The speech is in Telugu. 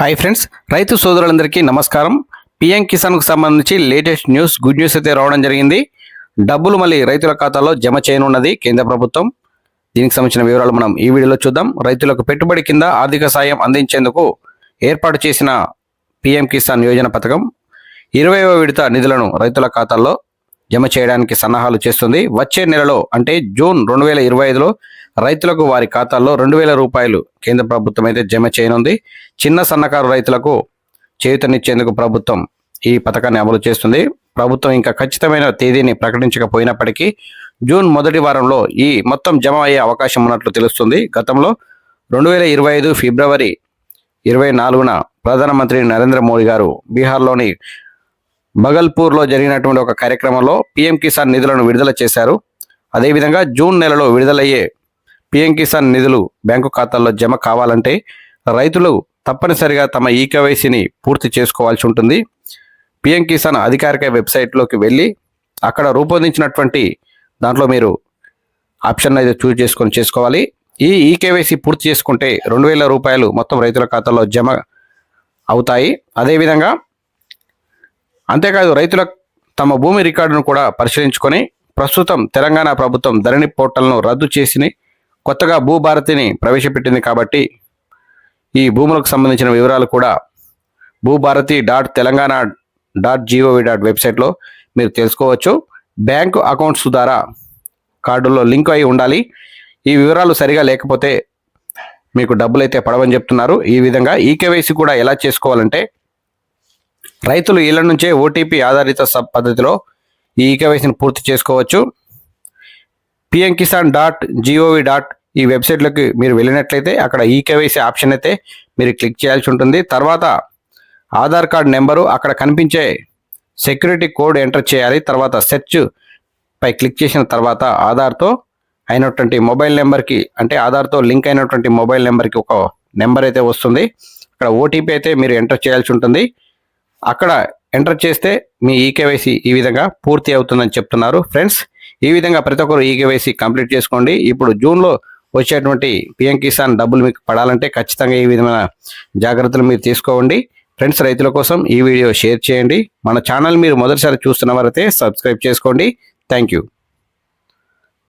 హాయ్ ఫ్రెండ్స్ రైతు సోదరులందరికీ నమస్కారం. పిఎం కిసాన్కు సంబంధించి లేటెస్ట్ న్యూస్ గుడ్ న్యూస్ అయితే రావడం జరిగింది. డబ్బులు మళ్ళీ రైతుల ఖాతాలో జమ చేయనున్నది కేంద్ర ప్రభుత్వం. దీనికి సంబంధించిన వివరాలు మనం ఈ వీడియోలో చూద్దాం. రైతులకు పెట్టుబడి కింద ఆర్థిక సాయం అందించేందుకు ఏర్పాటు చేసిన పిఎం కిసాన్ యోజన పథకం. ఇరవైవ విడత నిధులను రైతుల ఖాతాల్లో జమ చేయడానికి సన్నాహాలు చేస్తుంది. వచ్చే నెలలో అంటే జూన్ రెండు వేల ఇరవై ఐదులో రైతులకు వారి ఖాతాల్లో రెండు వేల రూపాయలు కేంద్ర ప్రభుత్వం అయితే జమ చేయనుంది. చిన్న సన్నకారు రైతులకు చేయూతనిచ్చేందుకు ప్రభుత్వం ఈ పథకాన్ని అమలు చేస్తుంది. ప్రభుత్వం ఇంకా ఖచ్చితమైన తేదీని ప్రకటించకపోయినప్పటికీ జూన్ మొదటి వారంలో ఈ మొత్తం జమ అయ్యే అవకాశం ఉన్నట్లు తెలుస్తుంది. గతంలో రెండు వేల ఇరవై ఐదు ఫిబ్రవరి ఇరవై నాలుగున ప్రధానమంత్రి నరేంద్ర మోడీ గారు బీహార్లోని బగల్పూర్లో జరిగినటువంటి ఒక కార్యక్రమంలో పీఎం కిసాన్ నిధులను విడుదల చేశారు. అదేవిధంగా జూన్ నెలలో విడుదలయ్యే పీఎం కిసాన్ నిధులు బ్యాంకు ఖాతాల్లో జమ కావాలంటే రైతులు తప్పనిసరిగా తమ ఈకేవైసీని పూర్తి చేసుకోవాల్సి ఉంటుంది. పిఎం కిసాన్ అధికారిక వెబ్సైట్లోకి వెళ్ళి అక్కడ రూపొందించినటువంటి దాంట్లో మీరు ఆప్షన్ అయితే చూజ్ చేసుకొని చేసుకోవాలి. ఈ ఈకేవైసీ పూర్తి చేసుకుంటే రెండు వేల రూపాయలు మొత్తం రైతుల ఖాతాలో జమ అవుతాయి. అదేవిధంగా అంతేకాదు రైతుల తమ భూమి రికార్డును కూడా పరిశీలించుకొని ప్రస్తుతం తెలంగాణ ప్రభుత్వం ధరణి పోర్టల్ను రద్దు చేసి కొత్తగా భూభారతిని ప్రవేశపెట్టింది కాబట్టి ఈ భూములకు సంబంధించిన వివరాలు కూడా Bhubharati dot Telangana dot G O V dot వెబ్సైట్లో మీరు తెలుసుకోవచ్చు. బ్యాంకు అకౌంట్స్ ద్వారా కార్డులో లింక్ అయి ఉండాలి. ఈ వివరాలు సరిగా లేకపోతే మీకు డబ్బులు అయితే పడవని చెప్తున్నారు. ఈ విధంగా ఈకేవైసీ కూడా ఎలా చేసుకోవాలంటే రైతులు ఇళ్ళ నుంచే ఓటీపీ ఆధారిత సబ్ పద్ధతిలో ఈ ఈకేవైసీని పూర్తి చేసుకోవచ్చు. PM Kisan dot G O V dot ఈ వెబ్సైట్లోకి మీరు వెళ్ళినట్లయితే అక్కడ ఈకేవైసీ ఆప్షన్ అయితే మీరు క్లిక్ చేయాల్సి ఉంటుంది. తర్వాత ఆధార్ కార్డ్ నెంబరు అక్కడ కనిపించే సెక్యూరిటీ కోడ్ ఎంటర్ చేయాలి. తర్వాత సెర్చ్ పై క్లిక్ చేసిన తర్వాత ఆధార్తో అయినటువంటి మొబైల్ నెంబర్కి అంటే ఆధార్తో లింక్ అయినటువంటి మొబైల్ నెంబర్కి ఒక నెంబర్ అయితే వస్తుంది. అక్కడ ఓటీపీ అయితే మీరు ఎంటర్ చేయాల్సి ఉంటుంది. అక్కడ ఎంటర్ చేస్తే మీ ఈకేవైసీ ఈ విధంగా పూర్తి అవుతుందని చెప్తున్నారు. ఫ్రెండ్స్ ఈ విధంగా ప్రతి ఒక్కరు ఈకేవైసీ కంప్లీట్ చేసుకోండి. ఇప్పుడు జూన్లో వచ్చేటువంటి పిఎం కిసాన్ డబ్బులు మీకు పడాలంటే ఖచ్చితంగా ఈ విధమైన జాగ్రత్తలు మీరు తీసుకోండి. ఫ్రెండ్స్ రైతుల కోసం ఈ వీడియో షేర్ చేయండి. మన ఛానల్ మీరు మొదటిసారి చూస్తున్న వారైతే సబ్స్క్రైబ్ చేసుకోండి. Thank you.